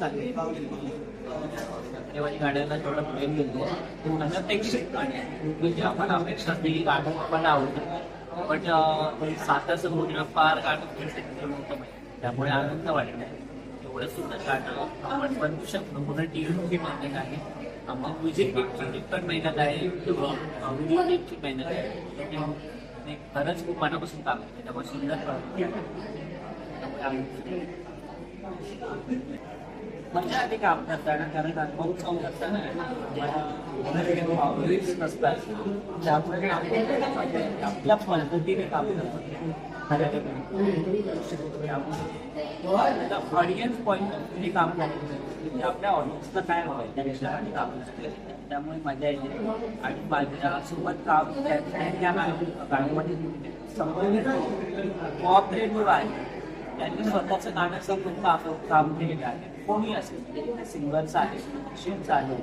चालली गाड्यांना जेवढा प्रेम देतो अनपेक्षित गाणी म्हणजे आपण अपेक्षा असलेली गाणं आपण आवडतं. पण साता समुद्र फार गाणं त्यामुळे आनंद वाटला. एवढं सुंदर गाणं आपण बनवू शकतो. पूर्ण टी व्ही मेहनत आहे. आम्हाला म्युझिक पण मेहनत आहे. मेहनत आहे. खरंच खूप मनापासून काम आहे. त्यामुळे सुंदर पण त्यामुळे काम करताना कारण अनुभव काम करताना मला नसतात त्यामुळे आपल्या पद्धतीने काम करतात ऑडियन्स पॉईंट ऑफ काम करायचं म्हणजे आपल्या ऑडियन्सला काय हवंय त्यापेक्षा आम्ही काम करतो. त्यामुळे मजा येते आणि माझ्या सोबत काम त्या गाण्यामध्ये कॉपरेटिव्ह आहे त्यांनी स्वतःचं गाणं समजून काम काम केलेलं आहे कोणी असेल सिंगर्स आहे शिफ्ट आहे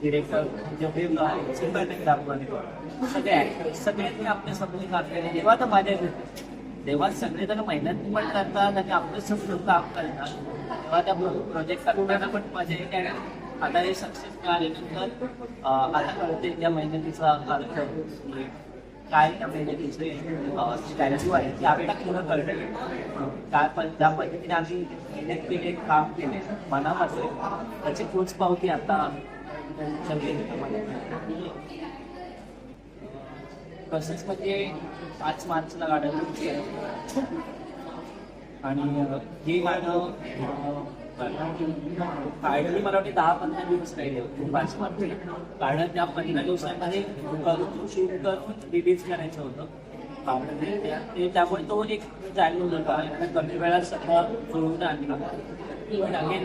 डिरेक्टर जेवढे सिंगर आपण सगळे ऍक्टर सगळ्यांनी आपल्या समजून काम तेव्हा तर माझ्या येते तेव्हा सगळे जण मेहनत पण करतात आणि आपलं समजून काम करतात तेव्हा त्या प्रोजेक्ट करताना पण मजा येते आता हे सक्सेस मिळाल्यानंतर आता कळते त्या मेहनतीचा अर्थ काय त्या मेहनतीचे व्हॅल्यू आहे ती आपल्याला पूर्ण कळतं काय पण ज्या पद्धतीने आम्ही इलेक्ट्रिक एक काम केले. मनामध्ये त्याची पोच पावती आता तसंच म्हणजे पाच मार्चला गाड्या आणि हे गाणं काढली मला वाटते दहा पंधरा दिवस राहिले. होते कारण त्या पंधरा दिवसांमध्ये करून शूट करून रिलीज करायचं होतं. त्यामुळे तो एक चॅलेंज होता. कमी वेळात सगळं जुळून आणला. पण अगेन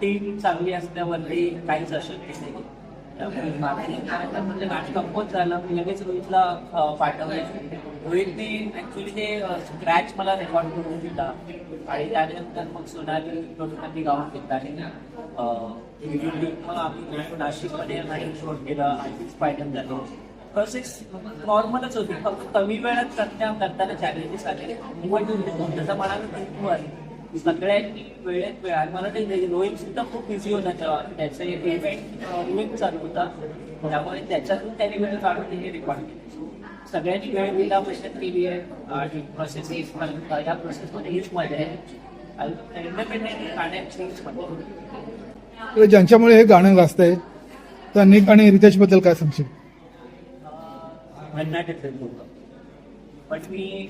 टीम चांगली असल्यावरती काहीच अशक्य नाही. म्हणजे नाटक कंपोज झालं मी लगेच रोहितला अं, पाठवले रोहितने ऍक्च्युली ते स्क्रॅच मला रेकॉर्ड करून दिला आणि त्यानंतर मग सोनाली टोटकांनी गाऊन घेतला आणि अं, video मग आम्ही नाशिकमध्ये आणि शूट केलं आणि पायटन झालो प्रोसेस नॉर्मलच होती फक्त कमी वेळात करता करताना चॅलेंजेस आले जसं म्हणाल भरपूर आहे सगळ्यांनी वेळेत वेळ आणि मला ते रोहित सुद्धा खूप बिझी होता तेव्हा. त्याचं इव्हेंट इव्हेंट चालू होता. त्यामुळे त्याच्यातून त्यांनी वेळ काढून हे रेकॉर्ड केलं सगळ्यांनी वेळ दिला मेहनत केली आहे आणि प्रोसेस या प्रोसेसमध्ये हीच मजा आहे. इंडिपेंडेंट गाण्याची ज्यांच्यामुळे हे गाणं गाजतंय तर निक आणि रितेशबद्दल काय सांगशील? भन्नाट होतं. पण मी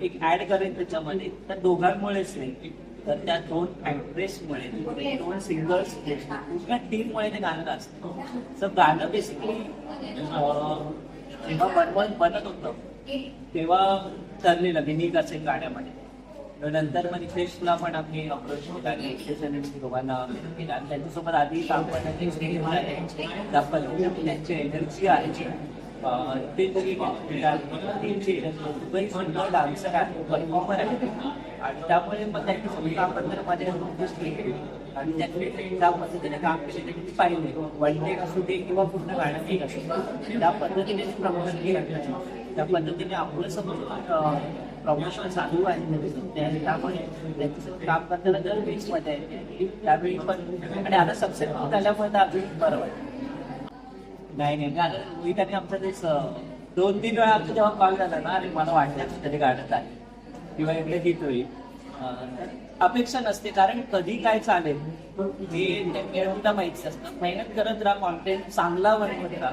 एक ऍड करेन त्याच्यामध्ये तर दोघांमुळेच नाही. तर त्या दोन ऍक्ट्रेसमुळे दोन सिंगर्स पूर्ण टीममुळे ते गाणं असतं तर गाणं बेसिकली जेव्हा बनवत बनत होतं तेव्हा ठरलेलं की नीक असेल गाण्यामध्ये तर नंतर मग रितेशला पण आम्ही अप्रोच केला रितेश आणि दोघांना केला त्यांच्यासोबत आधी काम करण्याची दाखवलं त्यांची एनर्जी आहे. ते तरी टीमची एनर्जी सुंदर डान्सर आहे परफॉर्मर आहे आणि त्यामुळे मग त्यांची सगळी माझ्या दिसली आणि त्यांनी त्या पद्धतीने काम केले ते पाहिले वन डे असू दे किंवा पूर्ण गाणं असू दे. त्या पद्धतीने प्रमोशन केलं त्या पद्धतीने आपलं समोर प्रमोशन चालू आहे त्यामुळे त्यांच्यासोबत काम करताना जर त्यावेळी पण आणि आता सक्सेसफुल झाल्यामुळे तर अजून बरं वाटतं नाही नाही नाही. आता आमचं तेच दोन तीन वेळा आमचं जेव्हा कॉल झाला ना आणि मला वाटलं तरी गाणं आहे किंवा इकडे गीत होईल. अपेक्षा नसते कारण कधी काय चालेल हे मिळवता माहिती असतं. मेहनत करत राहा कॉन्टेंट चांगला बनवत राहा.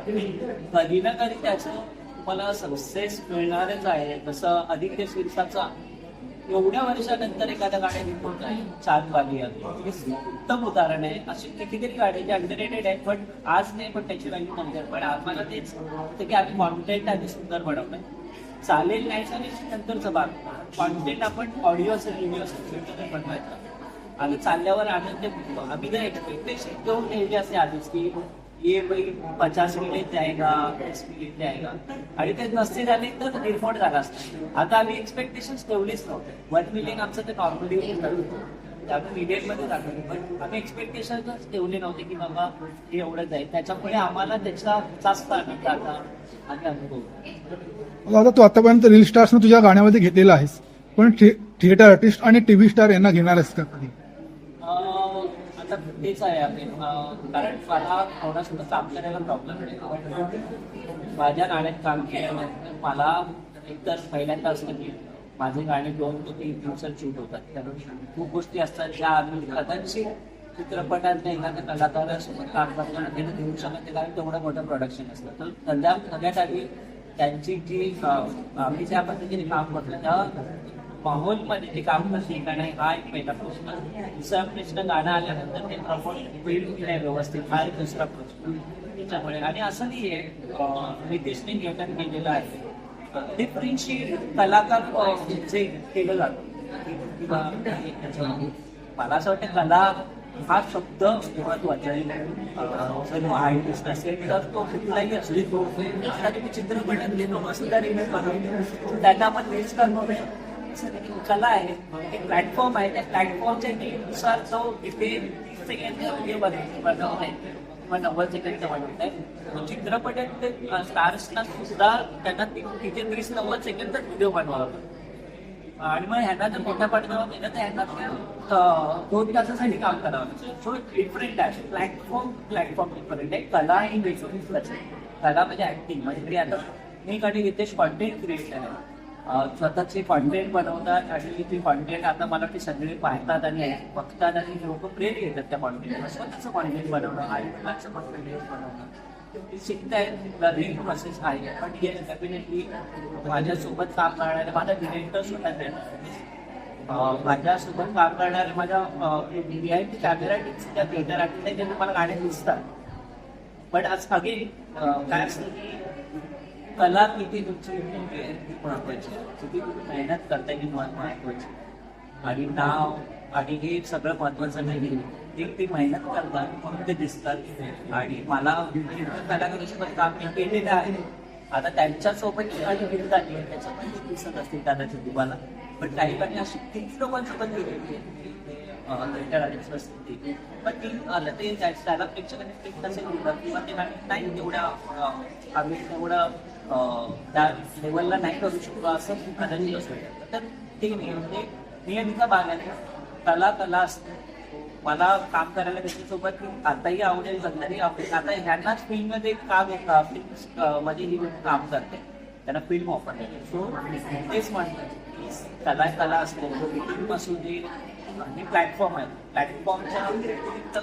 कधी ना कधी त्याचं तुम्हाला सक्सेस मिळणारच आहे. जसं अधिक ते एवढ्या वर्षानंतर एखाद्या गाड्या रिपोर्ट आहे छान हे उत्तम उदाहरण आहे. अशी कितीतरी गाडी जे अंडररेटेड आहेत पण आज नाही पण त्याची व्हॅल्यू नंतर. पण आम्हाला तेच होतं की आम्ही कॉन्टेंट आधी सुंदर बनवलंय चालेल नाही चालेल नंतरचं भाग कॉन्टेंट आपण ऑडिओ असेल व्हिडिओ असेल बनवायचं. आणि चालल्यावर आनंद आम्ही जर एक्सपेक्टेशन घेऊन ठेवली असे आधीच की ये पचास मिनिट जायगा तीस मिनिट जायगा आणि ते नसते झाले तर रिपोर्ट झाला असतं. आता आम्ही एक्सपेक्टेशन ठेवलीच नव्हते. वन मिलियन आमचं ते नॉर्मली त्यामुळे मिलियनमध्ये दाखवलं. पण आम्ही एक्सपेक्टेशनच ठेवले नव्हते की बाबा हे एवढं जाईल त्याच्यामुळे आम्हाला त्याचा जास्त आनंद आता आणि अनुभव आता तू आतापर्यंत रील स्टार्सनं तुझ्या गाण्यामध्ये घेतलेला आहेस. पण थिएटर आर्टिस्ट आणि टीव्ही स्टार यांना घेणार आहेस का कधी? त्याच्यात तेच आहे आपले. कारण मला कोणासोबत काम करायला प्रॉब्लेम नाही. माझ्या गाण्यात काम केल्यानंतर मला एकतर पहिल्यांदा असतं की माझे गाणे दोन ते तीन दिवसात शूट होतात. कारण खूप गोष्टी असतात ज्या आम्ही कदाचित चित्रपटात एखाद्या कलाकारासोबत काम करताना त्यांना देऊ शकत ते कारण तेवढं मोठं प्रोडक्शन असतं. तर सगळ्या सगळ्यात आधी त्यांची जी आम्ही ज्या पद्धतीने काम करतो त्या माहोलमध्ये ते काम करते का नाही हा एक पहिला प्रश्न दुसरा प्रश्न गाणं आल्यानंतर ते प्रमोट होईल की नाही व्यवस्थित हा एक दुसरा प्रश्न त्याच्यामुळे. आणि असं नाही आहे मी देशने नियोजन केलेलं आहे. डिफरन्शिएट कलाकार जे केलं जातं मला असं वाटतं कला हा शब्द महत्त्वाचा आहे जर आर्टिस्ट असेल तर तो कुठलाही असली तो आता तुम्ही चित्रपटात गेलो मस्त रिमेक बनवतो त्यांना आपण रील्स कला आहे एक प्लॅटफॉर्म आहे त्या प्लॅटफॉर्मच्या नुसार तो इथे तीस सेकंड व्हिडिओ बनवत आहे किंवा नव्वद सेकंडचा बनवत आहे चित्रपटात स्टार्सना सुद्धा त्यांना तिथे तीस नव्वद सेकंडचा व्हिडिओ बनवावा लागतो. आणि मग ह्यांना जर मोठ्या पडद्यावर केलं तर ह्यांना दोन तासासाठी काम करावं सो डिफरंट आहे प्लॅटफॉर्म प्लॅटफॉर्म डिफरंट आहे कला ही वेगळीच कला म्हणजे ऍक्टिंग म्हणजे मी आता मी कडे रितेश कॉन्टेंट क्रिएटर आहे स्वतःचे कॉन्टेंट बनवतात आणि ते कॉन्टेंट आता मला ते सगळे पाहतात आणि बघतात आणि लोक प्रेम घेतात त्या कॉन्टेंटला स्वतःचं कॉन्टेंट बनवणं आई वडिलांचं कॉन्टेंट बनवणं. ते शिकतायत लर्निंग प्रोसेस आहे. पण येस डेफिनेटली माझ्यासोबत काम करणारे माझा डिरेक्टर सुद्धा माझ्यासोबत काम करणारे माझ्या व्ही कॅमेरा टीमच्या थिएटर आर्टिस्ट त्यांना मला गाणे दिसतात. पण आज अगेन काय असतं की कला म्हणजे किती तुमची महत्वाची किती तुम्ही मेहनत करताय की महत्वाची आणि नाव आणि हे सगळं महत्वाचं नाही. एक ते मेहनत करतात म्हणून ते दिसतात. आणि मला कलाकारासोबत काम मी केलेलं आहे. आता त्यांच्यासोबत आणि फिरत आहे. त्याच्यामध्ये दिसत असतील कदाचित तुम्हाला. पण काही काही अशी किती लोकांसोबत गेलेली असते पण ती आलं ते त्याला प्रेक्षकांनी click नसेल किंवा ते नाही एवढ्या आम्ही तेवढं त्या लेवलला नाही करू शकतो असं आनंदी असू शकतं तर ते नाही म्हणजे नियमित भाग आहे कला कला असते. मला काम करायला त्याच्यासोबत आताही आवडेल नंतरही आवडेल आता ह्यांनाच फिल्ममध्ये काम येतं फिल्ममध्ये ही काम करते. त्यांना फिल्म ऑफर सो तेच म्हणतात कला कला असते. फिल्म असू दे आणि प्लॅटफॉर्म आहे. प्लॅटफॉर्मच्या व्यतिरिक्त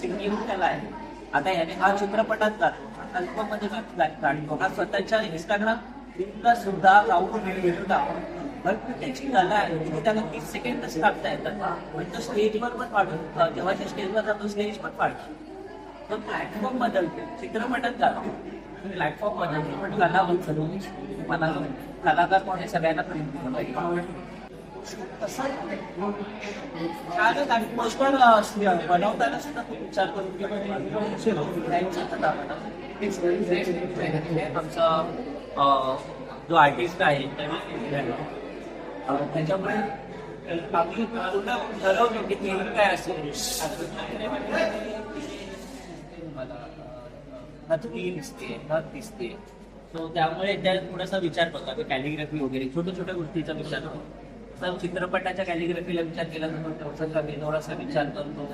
सिंगिंग कला आहे. आता ह्याने हा चित्रपटात जातो. अल्बममध्ये काढतो हा स्वतःच्या इंस्टाग्राम लिंकला सुद्धा लावून व्हिडिओ टाकतो भरपूर त्याची कला आहे. त्याला तीस सेकंडच काढता येतात. पण तो स्टेजवर पण काढून जेव्हा ते स्टेजवर जातो स्टेज पण काढतो तो प्लॅटफॉर्म बदलतो. चित्रपटात जातो प्लॅटफॉर्म बदलतो. पण कला बदलतो मला कलाकार कोणी सगळ्यांना प्रेम पोस्टर बनवताना सुद्धा विचार करून आमचा जो आर्टिस्ट आहे त्याच्यामुळे आम्ही पूर्ण ठरवलं की थीम काय असेल नथ दिसते नथ दिसते सो त्यामुळे त्या थोडासा विचार करतो कॅलिग्राफी वगैरे छोट्या छोट्या गोष्टीचा विचार करतो चित्रपटाच्या कॅलिग्राफीला विचार केला तर थोडासा थोडासा विचार करतो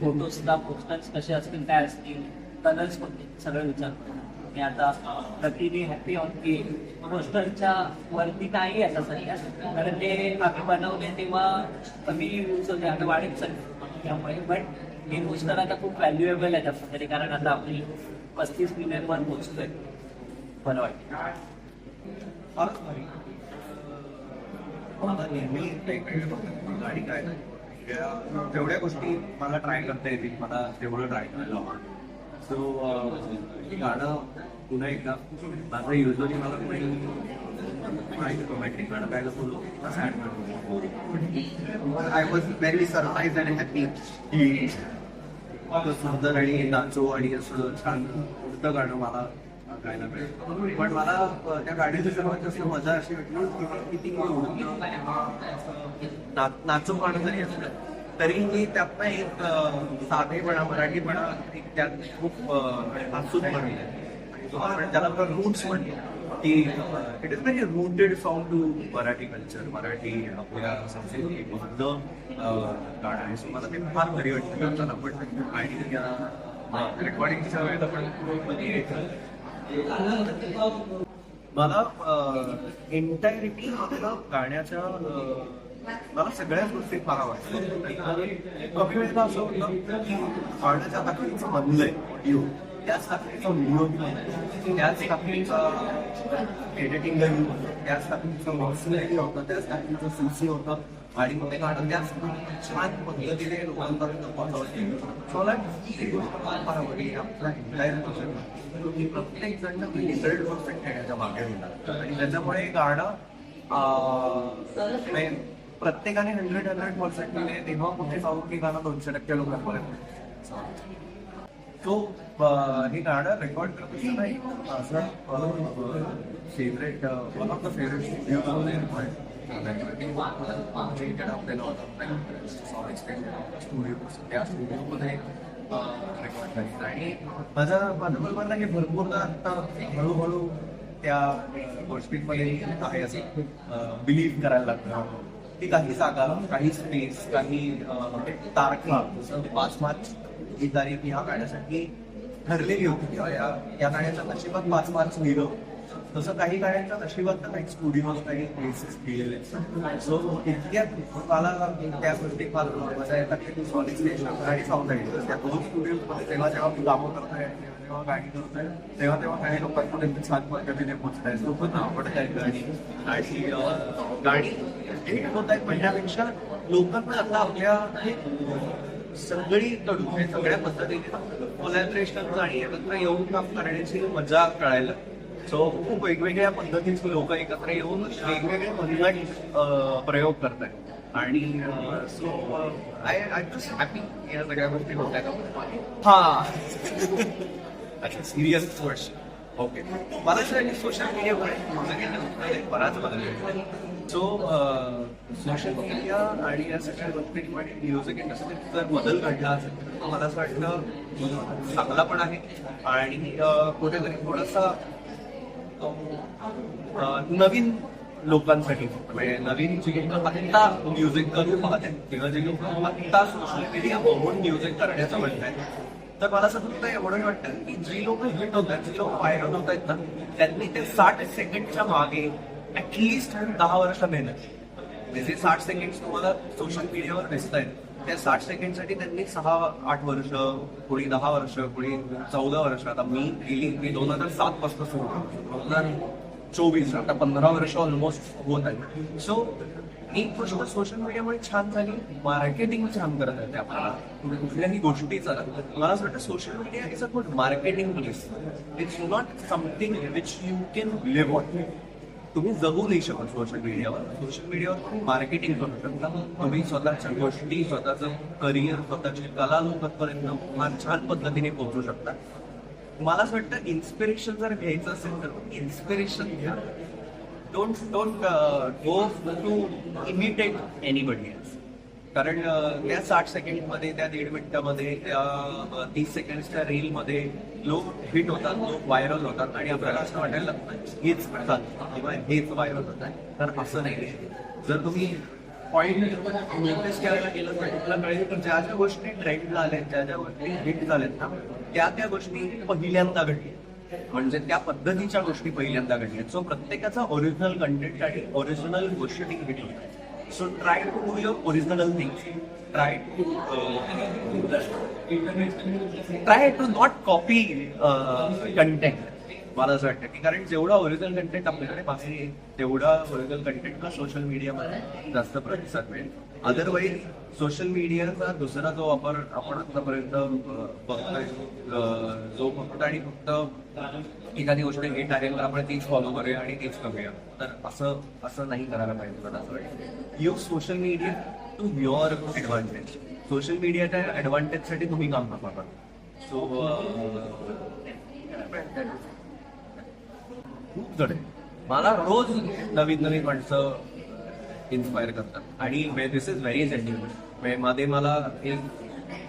फोटोजला पोस्टर्स कसे असतील काय असतील कलर्स कोणते सगळं विचार मी आता प्रतिनी हॅपी ऑन की पोस्टरच्या वरती नाही आता सध्या कारण ते आम्ही बनवले तेव्हा कमी यूज होते आता वाढत चालले. त्यामुळे बट हे पोस्टर आता खूप व्हॅल्युएबल आहे त्यामध्ये कारण आता आपली पस्तीस मिलियनवर पोचतोय बरं वाटतं. मला नेहमी गाडी काय. गोष्टी मला ट्राय करता येतील. मला तेवढं ट्राय करायला आवडतं. सो गाणं पुन्हा एकदा. माझं युजली मला कोणी रोमॅन्टिक गाणं गायला बोललो सॅड गाणं I was very surprise and happy की इतकं सुंदर आणि नाचो आणि असं छान पुढचं गाणं मला गायला मिळेल. पण मला त्या गाण्याची सर्वात जास्त मजा अशी वाटली की किती नाचो गाणं जरी असलं तरीही त्यातनं एक साधेपणा मराठीपणा एक त्यात खूप हसून बनले आपण त्याला रूट्स म्हणतो की it is very rooted song to Marathi culture Marathi आपल्या संस्कृती गाणं आहे. सो मला ते फार भारी वाटतं. करताना पण आणि रेकॉर्डिंगच्या वेळेत आपण मला एंटायरिटी मधलं गाण्याच्या मला सगळ्याच गोष्टी फार आवडतात. कमी वेळेला असं होतं की गाण्याच्या ताकदीचं म्हणलंय ऑडिओ. त्याच ताकदीचा व्हिडिओ त्याच ताकदीचा एडिटिंग त्याच ताकदीचं मॉन्सनरी होतं त्याच ताकदीचं सीसी होतं आणि मग ते गाणं त्याच छान पद्धतीने लोकांपर्यंत पोहोचवते मला ही गोष्ट फार आवडली. आपला एंटायर की प्रत्येक जण हंड्रेड पर्सेंट खेळण्याच्या मागे होणार. आणि त्याच्यामुळे गाणं प्रत्येकाने हंड्रेड हंड्रेड पर्सेंट दिले तेव्हा कुठे जाऊन की गाणं दोनशे टक्के लोकांपर्यंत. तो हे गाणं रेकॉर्ड करत माझा favourite one of the favourite स्टुडिओमध्ये रेकॉर्ड करीत आणि माझा माझ्याबरोबर हे भरपूरदा आता हळूहळू त्या गोष्टींमध्ये आहे असं बिलीव्ह करायला लागतं की काही जागा काही स्पेस काही तारखा जसं पाच मार्च ही तारीख ह्या गाण्यासाठी ठरलेली होती किंवा या या गाण्याच्या नशिबात पाच मार्च लिहिलं तसं काही गाण्यांच्या नशिबात तर काही स्टुडिओ काही प्लेसेस केलेले सो इतक्या मला त्या गोष्टी फार महत्त्वाच्या येतात की सॉलिड स्टेशन आणि साऊंड आहे त्या दोन स्टुडिओ तेव्हा जेव्हा मी कामं करताय जेव्हा गाणी करतोय तेव्हा तेव्हा काही लोकांपर्यंत छान पद्धतीने पोहोचताय. लोक आवडत आहेत गाणी आणि गाणी हिट होत आहेत म्हणण्यापेक्षा लोकांना आता आपल्या सगळीकडून हे सगळ्या पद्धतीने कोलॅबरेशन गाणी एकत्र येऊन काम करण्याची मजा कळायला. सो खूप वेगवेगळ्या पद्धतीचे लोक एकत्र येऊन वेगवेगळे भन्नाट प्रयोग करतात आणि so I I just happy या सगळ्या गोष्टी होत्या का हा. अच्छा सिरियस क्वेश्चन ओके मला असं सोशल मीडियामुळे माझं गेलं बराच बदल सो सोशल मीडिया आणि या सगळ्या गोष्टींमुळे म्युझिक इंडस्ट्रीत जर बदल घडला असेल मला असं वाटतं चांगला पण आहे. आणि कुठेतरी थोडासा नवीन लोकांसाठी म्हणजे नवीन जी लोक आत्ता म्युझिक करू पाहतात. किंवा जे लोक आत्ता सोशल मीडिया बघून म्युझिक करण्याचं म्हणतात तर मला असं फक्त एवढं वाटतं की जी लोक हिट होत आहेत जी लोक व्हायरल होत आहेत ना त्यांनी ते साठ सेकंडच्या मागे ऍटलिस्ट दहा वर्ष मेहनत केली. म्हणजे जे साठ सेकंड तुम्हाला सोशल मीडियावर दिसत आहेत त्या साठ सेकंडसाठी त्यांनी सहा आठ वर्ष कोणी दहा वर्ष कोणी चौदा वर्ष आता मी गेली मी दोन हजार सात पासून सुरू दोन हजार चोवीस आता पंधरा वर्ष ऑलमोस्ट होत आहे सो एक गोष्ट सोशल मीडियामुळे छान झाली. मार्केटिंग छान करत आहे आपल्याला. कुठल्याही गोष्टीचा मला असं वाटतं social media is a good marketing place it's not something which you can live on तुम्ही जगू नाही शकत सोशल मीडियावर सोशल मीडियावर तुम्ही मार्केटिंग करू शकता. तुम्ही स्वतःच्या गोष्टी स्वतःचं करिअर स्वतःची कला लोकांपर्यंत फार छान पद्धतीने पोहोचू शकता. मला असं वाटतं इन्स्पिरेशन जर घ्यायचं असेल तर इन्स्पिरेशन घ्या. Don't don't go to imitate anybody कारण uh, त्या साठ सेकंडमध्ये त्या दीड मिनिटामध्ये त्या uh, तीस सेकंडच्या रीलमध्ये लोक हिट होतात लोक व्हायरल होतात आणि आपल्याला असं वाटायला लागतं हेच करतात किंवा हेच व्हायरल होत आहे. तर असं नाही जर तुम्ही पॉईंट नोटीस करायला गेलं तर तुम्हाला कळेल की ज्या ज्या गोष्टी ट्रेंडला आल्या ज्या ज्या गोष्टी हिट झाल्यात ना त्या त्या गोष्टी पहिल्यांदा घडल्या. म्हणजे त्या पद्धतीच्या गोष्टी पहिल्यांदा घडल्या. सो प्रत्येकाचा ओरिजिनल कंटेंट आणि ओरिजिनल गोष्टी hit so try to do your original thing try to try to not copy content मला असं वाटतं की कारण जेवढा ओरिजिनल कंटेंट आपल्याकडे आहे तेवढा ओरिजिनल कंटेंटला सोशल मीडियामध्ये जास्त प्रतिसाद मिळेल. अदरवाईज सोशल मीडियाचा दुसरा जो वापर आपण आतापर्यंत बघतोय जो फक्त आणि फक्त एखादी गोष्ट हिट आहे तर आपण तीच फॉलो करूया आणि तीच करूया. तर असं असं नाही करायला पाहिजे मला असं वाटतं. You social media to your advantage social मीडियाच्या ऍडव्हान्टेजसाठी तुम्ही काम करता सो खूप जण आहे. मला रोज नवीन नवीन माणसं इन्स्पायर करतात. आणि दिस इज व्हेरी सेंटिमेंटमध्ये मला एक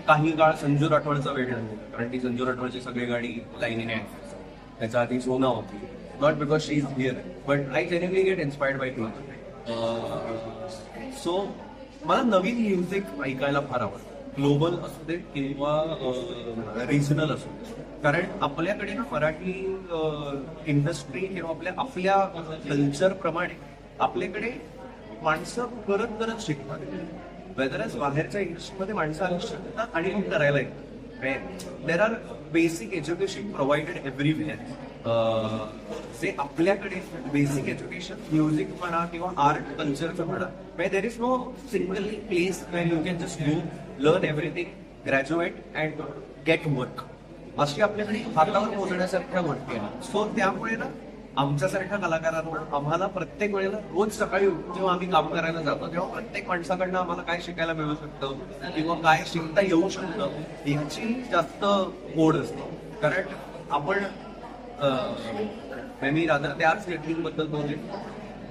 काही काळ संजू राठोडचा वेळ नाही कारण ती संजू राठोडची सगळी गाडी लाईनीने ऐकायचो. त्याच्या आधी सोना होती. Not because she is here but I genuinely get inspired by to so मला नवीन म्युझिक ऐकायला फार आवडतं. ग्लोबल असू दे किंवा रिजनल असू दे. कारण आपल्याकडे ना मराठी इंडस्ट्री किंवा आपल्या आपल्या कल्चर प्रमाणे आपल्याकडे माणसं करत करत शिकतात. वेदर एज बाहेरच्या इंडस्ट्रीमध्ये माणसं आली शिकतात आणि मग करायला येतात. There are basic education provided everywhere जे आपल्याकडे बेसिक एज्युकेशन म्युझिक म्हणा किंवा आर्ट कल्चरचं म्हणा there is no single place where you can just do learn everything graduate and get work अशी आपल्याकडे हातावर पोहोचण्यासारख्या गोष्टी आहेत सो त्यामुळे ना आमच्यासारख्या कलाकारांना आम्हाला प्रत्येक वेळेला रोज सकाळी उठून जेव्हा आम्ही काम करायला जातो तेव्हा प्रत्येक माणसाकडनं आम्हाला काय शिकायला मिळू शकतं किंवा काय शिकता येऊ शकतं ह्याची जास्त मोड असते. कारण आपण मी रादर त्याच बद्दल बोलले.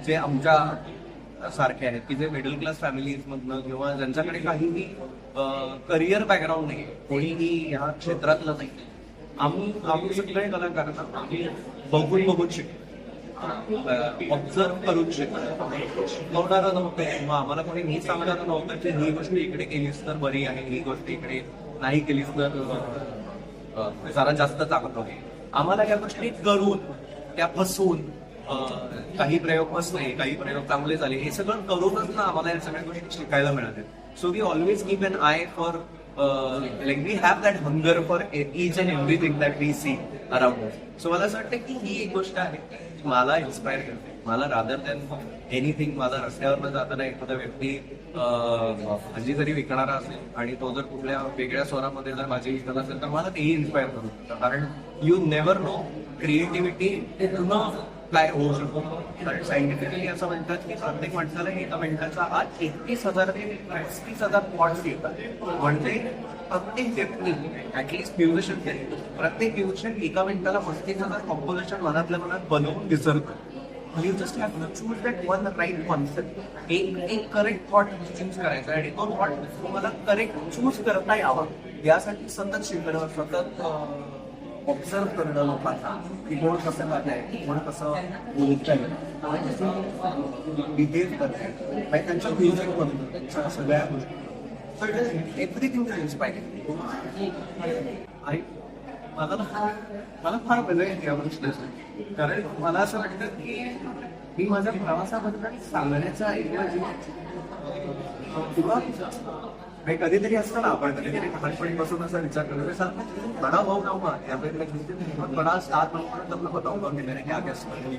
जे आमच्या सारखे आहेत की जे मिडल क्लास फॅमिलीजमधनं किंवा ज्यांच्याकडे काहीही करिअर बॅकग्राऊंड नाही कोणीही ह्या क्षेत्रातलं नाही. आम्ही आम्ही सगळे कलाकारांना आम्ही बघून बघून शिकतो ऑब्झर्व करून शिकतो शिकवणारं नव्हतं किंवा आम्हाला कोणी मी सांगणारं नव्हतं की ही गोष्ट इकडे केलीस तर बरी आहे ही गोष्ट इकडे नाही केलीस तर जरा जास्त चांगलं आहे आम्हाला या गोष्टी करून त्या फसवून काही प्रयोग फसले काही प्रयोग चांगले झाले हे सगळं करूनच ना आम्हाला या सगळ्या गोष्टी शिकायला मिळाल्या. So we always keep an eye for like we have that hunger for each and everything that we see around so मला असं वाटतं की ही एक गोष्ट आहे मला इन्स्पायर करते. मला रादर दॅन एनिथिंग माझा रस्त्यावर जाताना एखादा व्यक्ती भाजी जरी विकणारा असेल आणि तो जर कुठल्या वेगळ्या स्वरामध्ये जर भाजी विकत असेल तर मला तेही इन्स्पायर करू शकतं. कारण यू नेव्हर नो क्रिएटिव्हिटी पुन्हा काय होऊ शकतो. कारण सायंटिफिकली असं म्हणतात की प्रत्येक माणसाला एका मिनिटाचा आज एकतीस हजार ते पस्तीस हजार पॉट्स येतात. म्हणजे प्रत्येक व्यक्ती ऍटलिस्ट म्युझिशियन प्रत्येक म्युझिशियन एका मिनिटाला पस्तीस हजार कॉम्पोजिशन मनातल्या मनात बनवून विसरतो you just have choose that one right concept एक एक करेक्ट थॉट चूज करायचा. आणि तो थॉट तुम्हाला करेक्ट चूज करता यावा. यासाठी सतत शिकणं सतत ऑब्झर्व करणं लोकांना की कोण कसं करताय कोण कसं बोलताय. बिहेव करताय. आणि त्यांच्या म्युझिक बनतं त्यांच्या सगळ्या गोष्टी. एव्हरीथिंग इज इन्स्पायरिंग आणि मला मला फार मजा येते या गोष्टीची. कारण मला असं वाटतं की मी माझ्या प्रवासाबद्दल सांगण्याचा ऐवजी किंवा हे कधीतरी असतं ना आपण कधीतरी लहानपणीपासून असा विचार करतो सर बड़ा भाऊ गाँव में या फिर बहुत बड़ा साथ मैं बताऊंगा की क्या क्या स्ट्रगल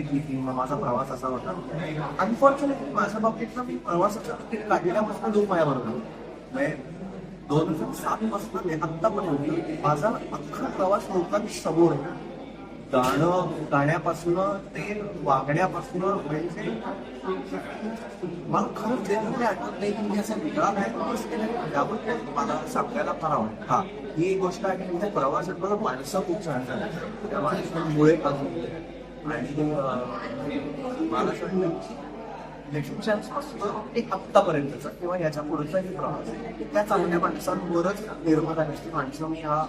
की थी मग माझा प्रवास असा होता. अनफॉर्च्युनेटली माझ्या बाबतीत ना मी प्रवासाच्या बाबतीत काढलेल्यापासून जो माझ्याबरोबर म्हणजे दोन हजार सात पासून ते आत्तापर्यंत माझा अख्खा प्रवास लोकांसमोर आहे. गाणं गाण्यापासून ते वागण्यापासून म्हणजे मला खरंच ते आठवत नाही की मी असा वेगळा काय प्रवास केला त्याबद्दल मला सांगायला फार आवडतं हा ही एक गोष्ट आहे की त्या प्रवासात मला माणसं खूप छान झाली. त्या माणसांमुळे आणि मला असं एक आत्तापर्यंतचा किंवा याच्या पुढचाही प्रवास. त्या चांगल्या माणसांवरच निर्माण झाल्याची माणसं मी हा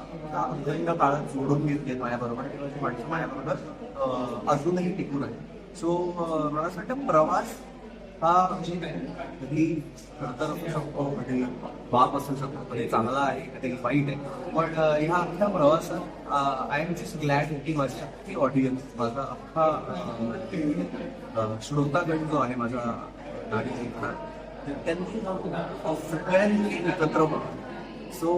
अभ्यंग काळात जोडून घेतली माझ्याबरोबर. किंवा ती माणसं माझ्याबरोबर अजूनही टिकून आहे सो मला असं वाटतं प्रवास हा म्हणजे कधी खरतर असू शकतो कधी बाप असू शकतो कधी चांगला आहे कधी वाईट आहे. पण ह्या अख्ख्या प्रवासात आय एम जस्ट ग्लॅड की माझी अख्खी ऑडियन्स माझा अख्खा श्रोतागण जो आहे माझा गाडी त्यांनी सगळ्यांनी एकत्र सो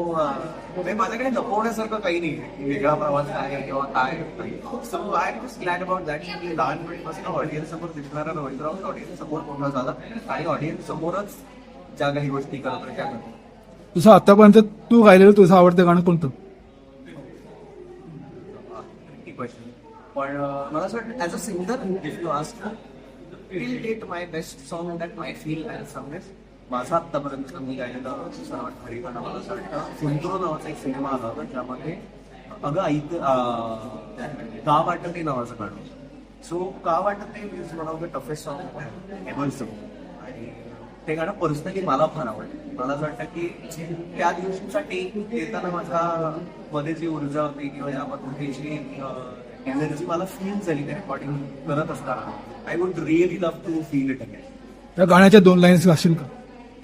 माझ्याकडे लपवण्यासारखं काही नाही वेगळा प्रवास आहे किंवा काय so I am just glad about that की लहानपणीपासून ऑडियन्स समोर दिसणारा रवींद्र ऑडियन्स समोर मोठा झाला. आणि ऑडियन्स समोरच ज्या काही गोष्टी करतो त्या करतो तुझं आतापर्यंत तू गायलेलं तुझं आवडतं गाणं कोणतं? पण मला असं वाटतं as a singer if you ask that my best song that my feel as songs माझा आत्तापर्यंत मी गायलेला सर्वात भारी गाणं मला असं वाटतं सुंदरो नावाचा एक सिनेमा आला होता ज्यामध्ये अगं ऐक का वाटत ते नावाचं गाणं सो का वाटत ते is one of the toughest song ever आणि ते गाणं पर्सनली मला फार आवडलं. मला असं वाटतं की त्या दिवशीसाठी येताना माझ्या मध्ये जी ऊर्जा होती किंवा या जी एनर्जी मला फील झाली त्या रेकॉर्डिंग करत असताना. I would really love to feel it again त्या गाण्याच्या दोन लाईन्स गाशील का?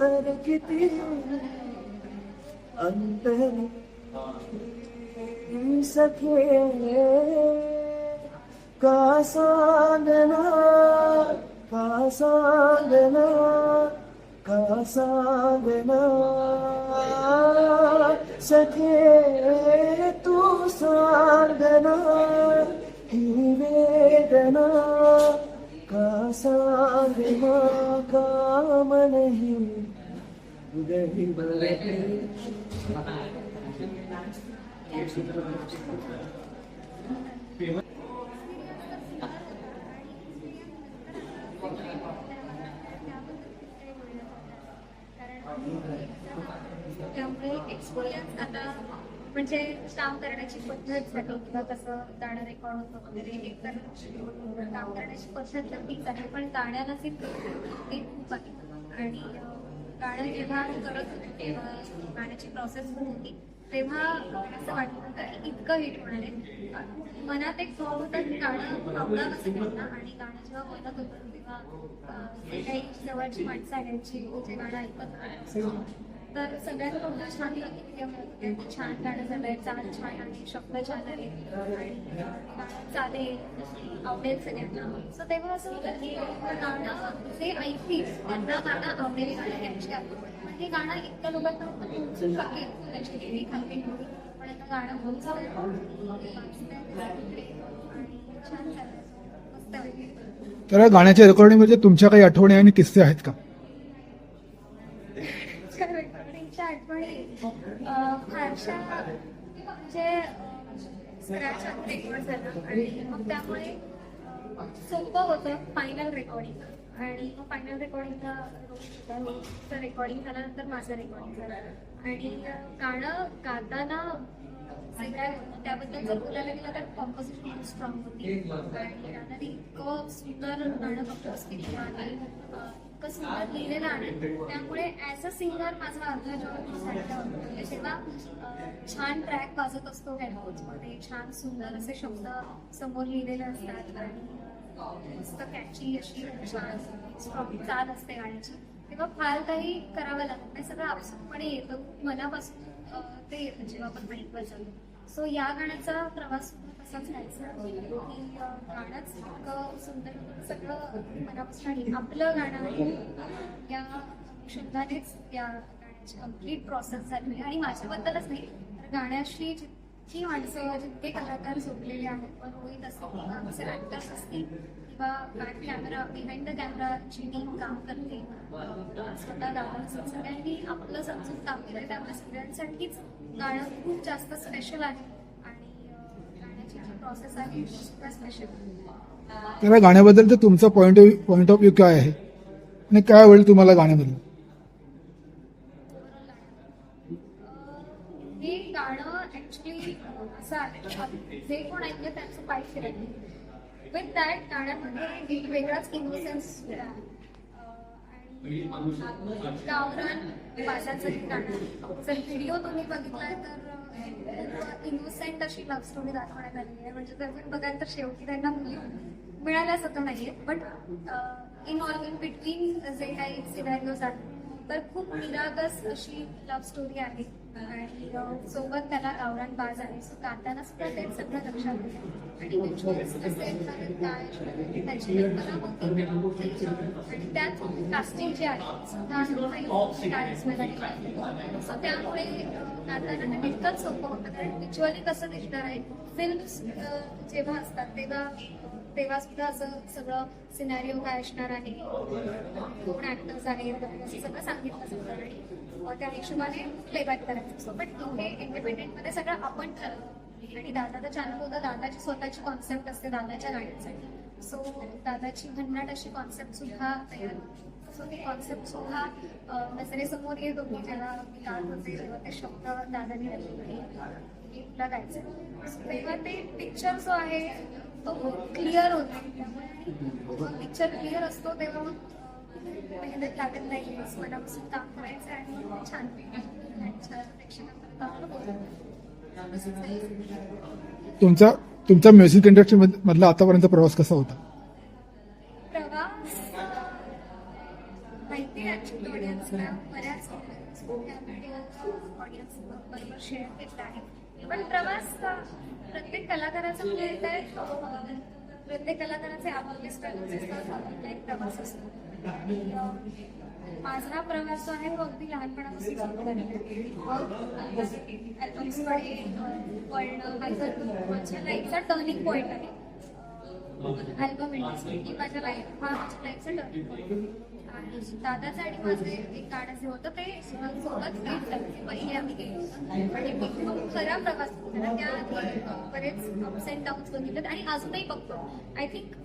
तर किती अंतरी सखे का सांगना का सांगना का सांगना सखे तू सांगना ही वेदना का सांगना काम नाही गही त्यामुळे एक्सपिरियन्स आता म्हणजे काम करण्याची पद्धत झाली किंवा कसं गाणं रेकॉर्ड होतं वगैरे हे तर काम करण्याची पद्धत नक्कीच आहे. पण गाण्याला जे ते खूप आहे. आणि गाणं जेव्हा करत होते तेव्हा गाण्याची प्रोसेस पण होती तेव्हा असं वाटत होतं की इतकं हिट होणार आहे. मनात एक थॉट होता की गाणं आवडावं त्यांना आणि गाणं जेव्हा बोलत होतं तेव्हा काही जवळची माणसं आहेत जी जे गाणं ऐकत तर सगळ्यात खूप छान छान गाणं झालंय चाल छान आणि शब्द छान आहे. आणि चालेल आवडेल सगळ्यांना. सो तेव्हा असं होतं की गाणं जे ऐकतील त्यांना गाणं आवडेल गाणं त्यांची आहे हे गाणं इतक्या लोकांना पोहोचून बाकी त्याची गेली खाली पण आता गाणं पोहोचलं आणि छान झालं तर या गाण्याच्या रेकॉर्डिंगमध्ये तुमच्या काही आठवणी आणि किस्से आहेत का रेकॉर्डिंगच्या आठवणी अं, फारशा म्हणजे स्क्रॅच रेकॉर्ड झालं आणि मग त्यामुळे सोपं होतं फायनल रेकॉर्डिंग आणि मग फायनल रेकॉर्डिंगला रेकॉर्डिंग झाल्यानंतर माझं रेकॉर्डिंग झालं. आणि गाणं गाताना जे काय होतं त्याबद्दल जर बोलायला गेलं तर कॉम्पोजिशन खूप स्ट्रॉंग होती. आणि गाण्याने इतकं सुंदर गाणं कंपोज असते. आणि इतकं सुंदर लिहिलेलं आहे. त्यामुळे ॲज म्हणजे अ सिंगर माझा अर्धा जॉब जेव्हा छान ट्रॅक वाजत असतो ते छान सुंदर असे शब्द समोर लिहिलेले असतात आणि मस्त कॅची अशी छान स्ट्रॉंग चाल असते गाण्याची. तेव्हा फार काही करावं लागत नाही सगळं आपसुकपणे येतं. मनापासून ते येतं जेव्हा आपण माहीत वाजवलं सो या गाण्याचा प्रवास सुद्धा तसाच व्हायचा की गाणंच इतकं सुंदर सगळं मनापासून आपलं गाणं आहे. या शब्दानेच या गाण्याची कंप्लीट प्रोसेस झाली. आणि माझ्याबद्दलच नाही तर गाण्याशी जितकी माणसं जितके कलाकार झोपलेले आहेत पण रोहित असतील किंवा आमचे ॲक्टर्स असतील किंवा back camera behind the camera G team काम करते स्वतः गाणं सगळ्यांनी आपलं समजून काम केलं. त्यामुळे सगळ्यांसाठीच गाणं खूप जास्त स्पेशल आहे. आणि गाण्याची जी प्रोसेस आहे सुद्धा स्पेशल तर या गाण्याबद्दल तुमचा पॉईंट पॉईंट ऑफ व्ह्यू काय आहे? आणि काय आवडेल तुम्हाला गाण्याबद्दल हे गाणं ऍक्च्युली असं आहे. जे कोण ऐकलं त्यांचं पाय फिरत विथ दॅट गाण्यामध्ये एक वेगळाच इनोसेन्स होता अं, आणि गावरान भाषाचं हे गाणं जर व्हिडिओ तुम्ही बघितलाय तर इनोसेंट अशी लव्ह स्टोरी दाखवण्यात आलेली आहे. म्हणजे जर तुम्ही बघाल तर शेवटी त्यांना मुली मिळाल्याच होतं नाहीये but in all in between जे काही सिनारिओज आहेत तर खूप निरागस अशी लव्ह स्टोरी आहे. आणि सोबत त्याला गावरान बाज आहे. सो गाताना सुद्धा ते सगळं लक्षात येतं. आणि काय त्याची कल्पना होती. आणि त्यात कास्टिंग जी आहे सुद्धा सो त्यामुळे अं, गाताना ते तितकंच सोपं होतं कारण व्हिज्युअली कसं दिसणार आहे? फिल्म्स जेव्हा असतात तेव्हा तेव्हा सुद्धा असं सगळं सिनारिओ काय असणार आहे? कोण ऍक्टर्स आहेत? असं सगळं सांगितलं जातं आणि त्या हिशोबाने प्लेबॅक करायचं. असतो बट इथे इंडिपेंडेंटमध्ये सगळं आपण ठरवलं आणि दादाचं चॅनल होतं दादाची स्वतःची कॉन्सेप्ट असते दादाच्या गाडीसाठी सो दादाची भन्नाट अशी कॉन्सेप्ट सुद्धा तयार. सो ती कॉन्सेप्ट सुद्धा अं, नजरेसमोर येत होती. जेव्हा मी गात होते तेव्हा ते शब्द दादाने मी तुला गायचे. तेव्हा ते पिक्चर जो आहे तो क्लिअर होता. पिक्चर क्लिअर असतो तेव्हा मेहनत लागत नाही काम करायचं आणि छान. तुमचा तुमचा म्युझिक इंडस्ट्री मधला आतापर्यंत प्रवास कसा होता? प्रवास माहिती ऑडियन्सला बऱ्याच ऑडियन्स बरोबर शेअर केला आहे पण प्रवास अ, प्रत्येक कलाकाराचं म्हणजे काय प्रत्येक कलाकाराचे आपापले स्ट्रगल्स असतात आपापला एक प्रवास असतो. माझा प्रवास जो आहे तो अगदी लहानपणापासून सुरू झालेला लाईफचा टर्निंग पॉईंट आहे. अल्बम इंडस्ट्री ही माझ्या लाईफ हा माझ्या लाईफचा टर्निंग पॉईंट आणि दादाचं आणि माझं एक गाणं जे होतं ते सोबत झालं पहिले आम्ही गेलो खूप खरा प्रवास केला त्या बरेच अप्स अँड डाऊन्स बघितलेत आणि अजूनही बघतो. आय थिंक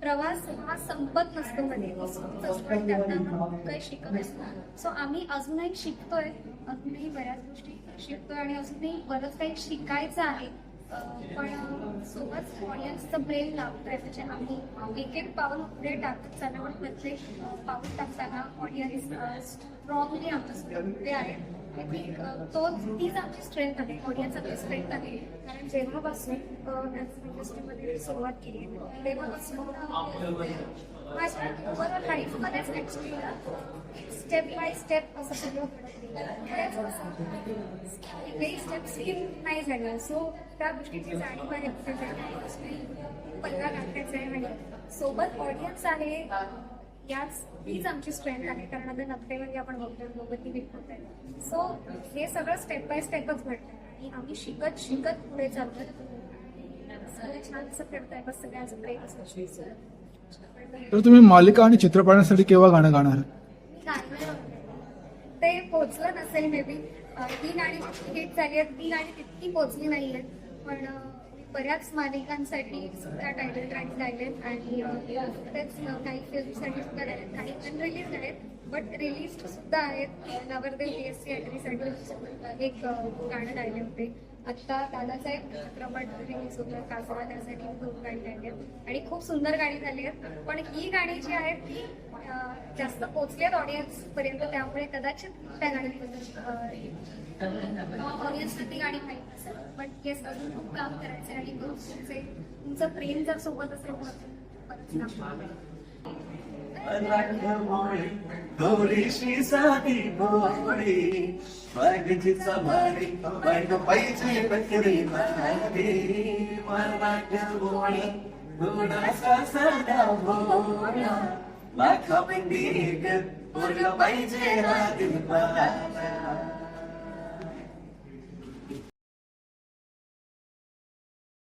प्रवास हा संपत नसतो मध्ये आपण खूप काही शिकत असतो सो आम्ही अजूनही शिकतोय. अजूनही बऱ्याच गोष्टी शिकतोय आणि अजूनही बरंच काही शिकायचं आहे. पण सोबत ऑडियन्सचं ब्रेन लावतोय म्हणजे आम्ही एक एक पाऊल पुढे टाकत चाललो प्रत्येक पाऊल टाकताना ऑडियन्स स्ट्रॉंगली आमचं ते आहे तोच थिंक तो तीच आमची स्ट्रेंथ आहे. ऑडियन्स आपली स्ट्रेंथ आहे. कारण जेव्हापासून इंडस्ट्रीमध्ये सुरुवात केली तेव्हापासून माझ्या ओव्हरऑल लाईफमध्येच ऍक्च्युली स्टेप बाय स्टेप असं सगळं काही स्टेप स्किप नाही झाल्या सो त्या गोष्टीची जाणीव आहे. पल्ला गाठायचा आहे. आणि सोबत ऑडियन्स आहे. याच हीच आमची स्ट्रेंथ आहे. कारण आता नब्बेमध्ये आपण बघतोय मोबत्ती विकत आहे सो हे सगळं स्टेप बाय स्टेपच घडतंय. आणि आम्ही शिकत शिकत पुढे चालतोय सगळं छान असं करताय बस सगळ्यांचं प्रेम असं तर तुम्ही मालिका आणि चित्रपटांसाठी केव्हा गाणं गाणार? गाणं ते पोचलं नसेल मे बी ती गाणी हिट झाली आहेत ती गाणी तितकी पोचली नाही आहेत पण बऱ्याच मालिकांसाठी सुद्धा टायटल ट्रॅक गायलेत आणि तेच काही फिल्मसाठी सुद्धा गायलेत काही अनरिलीज आहेत. बट रिलीज सुद्धा आहेत. नवरदेव बी एस सी एंट्रीसाठी एक गाणं गायले होते आत्ता दादाचा एक चित्रपट रिलीज होतो. कासवा त्यासाठी दोन गाणी गायली आहेत आणि खूप सुंदर गाणी झाली आहेत. पण ही गाणी जी आहेत ती जास्त पोचलेत ऑडियन्स पर्यंत. त्यामुळे कदाचित त्या गाण्यांबद्दल ऑडियन्सला ती गाणी माहीत नसेल बट येस अजून खूप काम करायचं आणि तुमचे तुमचं प्रेम जर सोबत असेल साधी भोळी वाघजीचा भारी वाघ पाहिजे बकरी भारी रांगोळी थोडासा साधा भोळा लाखा पंडी पोरग पाहिजे राधी पाला